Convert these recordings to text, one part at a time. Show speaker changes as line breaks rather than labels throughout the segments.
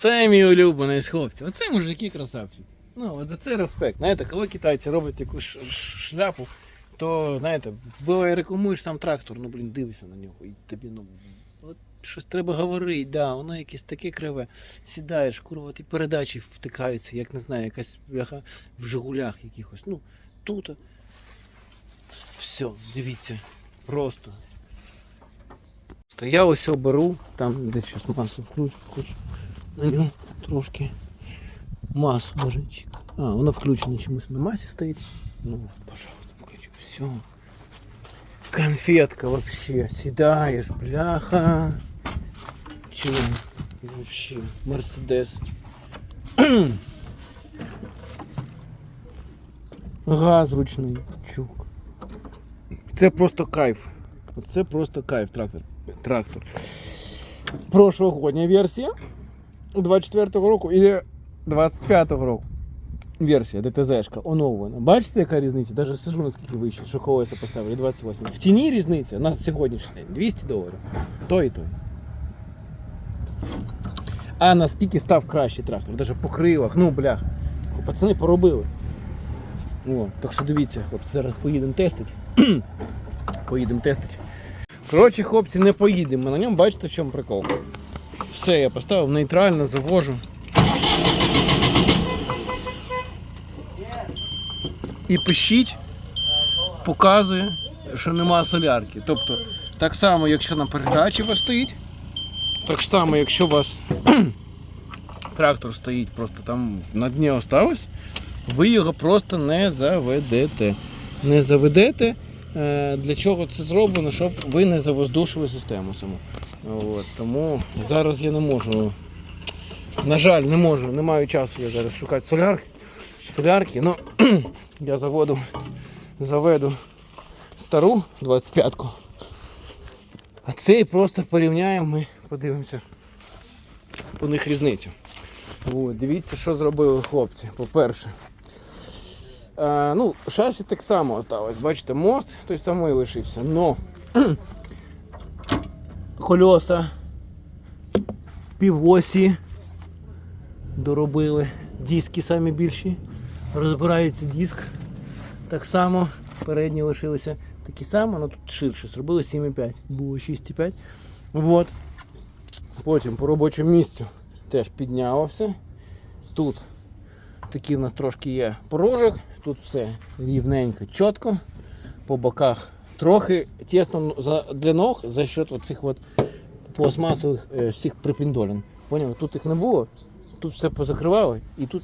Це мій улюблений з хлопців. Оце мужики красавчики. Ну, от за це респект. Знаєте, коли китайці роблять якусь шляпу, то, знаєте, буває рекламуєш сам трактор, ну блін, дивишся на нього, і тобі, ну, от щось треба говорити, да, воно якесь таке криве. Сідаєш, курва, ті передачі втикаються, як не знаю, якась бляха в Жигулях якихось. Ну, тут. Все, дивіться, просто. Я ось беру, там десь зараз масу включу, хочу на нього трошки масу лежить. А, воно включено чомусь на масі стоїть. Ну, пожалуйста, включу. Все. Конфетка вообще. Сідаєш, бляха. Чего? Вообще. Мерседес. Газ ручний. Чук. Це просто кайф. Це просто кайф трактор. Трактор. Прошлогодня версія 24-го року і 25-го року. Версія ДТЗ-шка оновлена. Бачите, яка різниця? Даже сижу наскільки вище, що колеса поставили 28. В тіні різниця на сьогоднішній день 200 доларів. То і то. А наскільки став кращий трактор, навіть по крилах, ну блях. Пацани поробили. О, так що дивіться, хлопці, зараз поїдемо тестити. поїдемо тестити. Коротше, хлопці, не поїдемо на ньому, бачите, в чому прикол. Все, я поставив нейтрально, завожу. І пишіть, показує, що нема солярки. Тобто, так само, якщо на передачі у вас стоїть, так само, якщо у вас трактор стоїть просто там на дні осталось, ви його просто не заведете. Не заведете. Е, Для чого це зроблено? Щоб ви не завоздушили систему саму. От, тому зараз я не можу. На жаль, не можу, не маю часу я зараз шукати солярки. Солярки, ну я заводу, заведу стару 25-ку. А цей просто порівняємо, ми подивимося по них різницю. От, дивіться, що зробили хлопці. По-перше, а, ну, шасі так само осталось. Бачите, мост той самий лишився. Но кольоса півосі доробили. Диски самі більші. Розбирається диск. Так само передні лишилися такі самі, але тут ширше. Зробили 7,5, було 6,5. Вот. Потім по робочому місцю теж піднялося. Тут такий у нас трошки є порожок, тут все рівненько, чітко. По боках трохи тісно для ног за счет оцих от пластмасових е, всіх припіндолін. Поняв? Тут їх не було, тут все позакривали і тут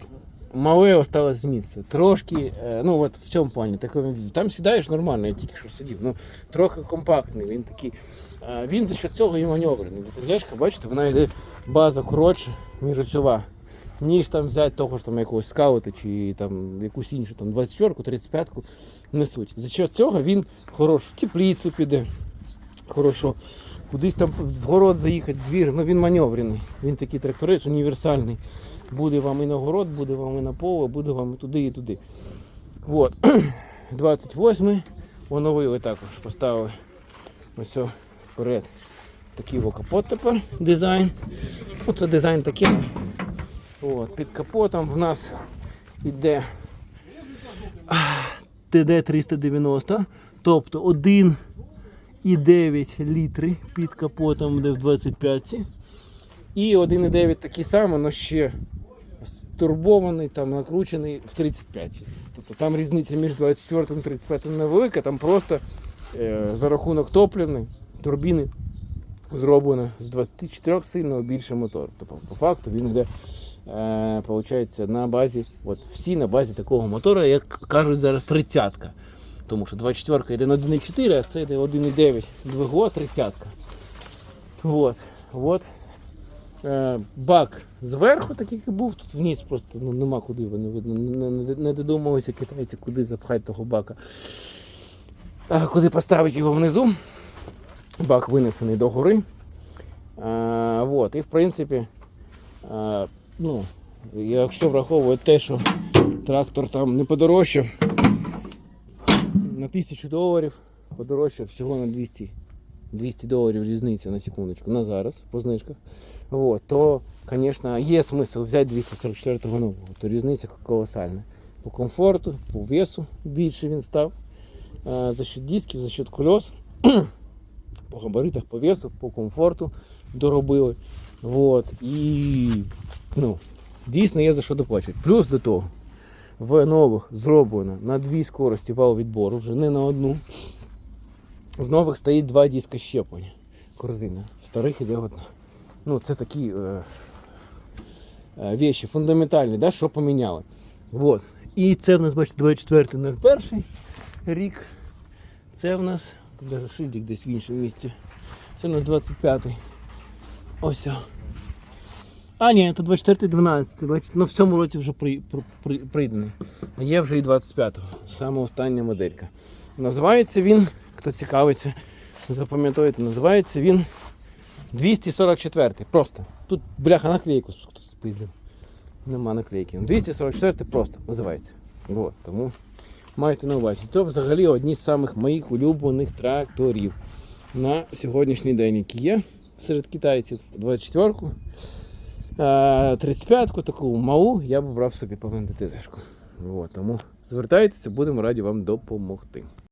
мале осталось місце. Трошки, е, ну от в цьому плані, так, там сідаєш нормально, я тільки що сидів. Ну, трохи компактний, він такий. е, Він за счет цього і маневрений. ДТЗшка, бачите, вона йде база коротше, ніж оцього. Ніж там взяти того ж там якогось скаута чи там якусь іншу там 24-ку, 35-ку несуть. За счет цього він хорош в теплицю піде. Хорошо. Кудись там в город заїхати, двір, ну він маневрений. Він такий тракторець універсальний. Буде вам і на город, буде вам і на поле, буде вам і туди, і туди. От. 28-й оновили також, поставили ось вперед. Такий о капот тепер дизайн. Оце дизайн такий. От, під капотом в нас йде ТД-390, тобто 1,9 літри під капотом буде в 25 І 1,9 такий самий, але ще турбований, там накручений в 35. Тобто там різниця між 24 і 35 невелика, там просто е, за рахунок топлівної турбіни зроблено з 24 сильного більше мотор. Тобто, по факту він йде получається, на базі, от всі на базі такого мотора, як кажуть зараз, 30-ка. Тому що 24 йде на 1,4, а це йде 1,9 двигло 30-ка. От, от. Е, бак зверху, такий як був, тут вниз просто ну, нема куди вони видно. Не, не, не додумалися китайці, куди запхати того бака. А куди поставити його внизу. Бак винесений до гори. А, вот, і в принципі, а, ну, якщо враховувати те, що трактор там не подорожчав на 1000 доларів, подорожчав всього на 200 200 доларів різниця на секундочку на зараз по знижках, от, то, звісно, є смисл взяти 244 нового, то різниця колосальна. По комфорту, по весу більше він став. За счет дисків, за счет колес, по габаритах, по весу, по комфорту доробили. Вот. І ну, дійсно є за що доплачувати. Плюс до того, в нових зроблено на дві скорості вал відбору, вже не на одну. В нових стоїть два диска щеплення. Корзина. В старих іде одна. Ну, це такі е, е, вещі фундаментальні, да, що поміняли. Вот. І це в нас, бачите, 24.01 рік. Це в нас, навіть шильдик десь в іншому місці. Це у нас 25-й. Ось. А, ні, то 24-12, бачите, ну в цьому році вже при, при, при, прийдений. Є вже і 25-го, саме остання моделька. Називається він, хто цікавиться, запам'ятовуєте, називається він 244-й. Просто. Тут бляха наклейку хтось спиздив. Нема наклейки. 244 просто називається. От, тому майте на увазі. Це взагалі одні з самих моїх улюблених тракторів на сьогоднішній день, які є серед китайців 24-ку. 35-ку таку малу я б брав собі повинен ДТЗ-шку. Тому звертайтеся, будемо раді вам допомогти.